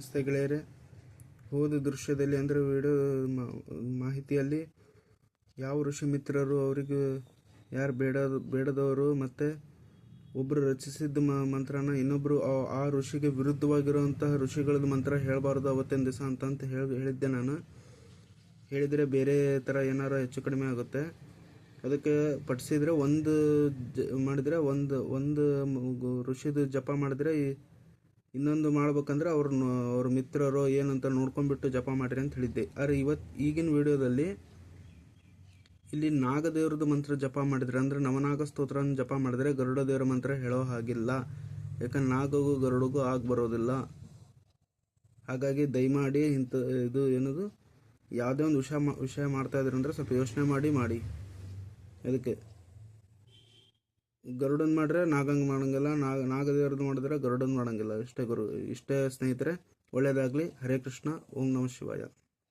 ನಮಸ್ತೆ ಗೆಳೆಯರೆ ಹೋದ ದೃಶ್ಯದಲ್ಲಿ ಅಂದರೆ ವಿಡಿಯೋ ಮಾಹಿತಿಯಲ್ಲಿ ಯಾವ ಋಷಿ ಮಿತ್ರರು ಅವರಿಗೆ ಯಾರು ಬೇಡ ಬೇಡದವರು ಮತ್ತು ಒಬ್ಬರು ರಚಿಸಿದ್ದ ಮ, ಮಂತ್ರನ ಇನ್ನೊಬ್ಬರು ಆ- ಋಷಿಗೆ ವಿರುದ್ಧವಾಗಿರುವಂತಹ ಋಷಿಗಳದ್ದು ಮಂತ್ರ ಹೇಳಬಾರ್ದು ಅವತ್ತಿನ ದಿವಸ ಅಂತ ಹೇಳಿ, ಹೇಳಿದ್ದೆ ನಾನು. ಹೇಳಿದರೆ ಬೇರೆ ಥರ ಏನಾರು ಹೆಚ್ಚು ಕಡಿಮೆ ಆಗುತ್ತೆ. ಅದಕ್ಕೆ ಪಠಿಸಿದರೆ ಒಂದು ಜ, ಮಾಡಿದರೆ ಒಂದು ಒಂದು ಋಷಿದು ಜಪ ಮಾಡಿದರೆ ಈ- ಇನ್ನೊಂದು ಮಾಡ್ಬೇಕಂದ್ರೆ ಅವ್ರ ಅವ್ರ ಮಿತ್ರರು ಏನಂತ ನೋಡ್ಕೊಂಡ್ಬಿಟ್ಟು ಜಪ ಮಾಡ್ರಿ ಅಂತ ಹೇಳಿದ್ದೆ. ಆದರೆ ಇವತ್ತು ಈಗಿನ ವಿಡಿಯೋದಲ್ಲಿ ಇಲ್ಲಿ ನಾಗದೇವ್ರದ ಮಂತ್ರ ಜಪ ಮಾಡಿದ್ರೆ, ಅಂದರೆ ನವನಾಗ ಸ್ತೋತ್ರನ ಜಪ ಮಾಡಿದ್ರೆ ಗರುಡ ದೇವರ ಮಂತ್ರ ಹೇಳೋ ಹಾಗಿಲ್ಲ. ಯಾಕಂದ್ರೆ ನಾಗಗೂ ಗರುಡಗೂ ಆಗಿ ಬರೋದಿಲ್ಲ. ಹಾಗಾಗಿ ದಯಮಾಡಿ ಇಂಥ ಇದು ಏನದು, ಯಾವುದೇ ಒಂದು ವಿಷಯ ವಿಷಯ ಮಾಡ್ತಾ ಇದ್ರಂದ್ರೆ ಸ್ವಲ್ಪ ಯೋಚನೆ ಮಾಡಿ ಮಾಡಿ. ಅದಕ್ಕೆ. ಗರುಡನ್ ಮಾಡ್ರೆ ನಾಗಂಗ್ ಮಾಡಂಗಿಲ್ಲ, ನಾಗ ನಾಗದೇವ್ರದ್ದು ಮಾಡಿದ್ರೆ ಗರುಡನ್ ಮಾಡಂಗಿಲ್ಲ. ಇಷ್ಟೇ ಗುರು, ಇಷ್ಟೇ ಸ್ನೇಹಿತರೆ ಒಳ್ಳೆಯದಾಗಲಿ ಹರೇ ಕೃಷ್ಣ, ಓಂ ನಮಃ ಶಿವಾಯ.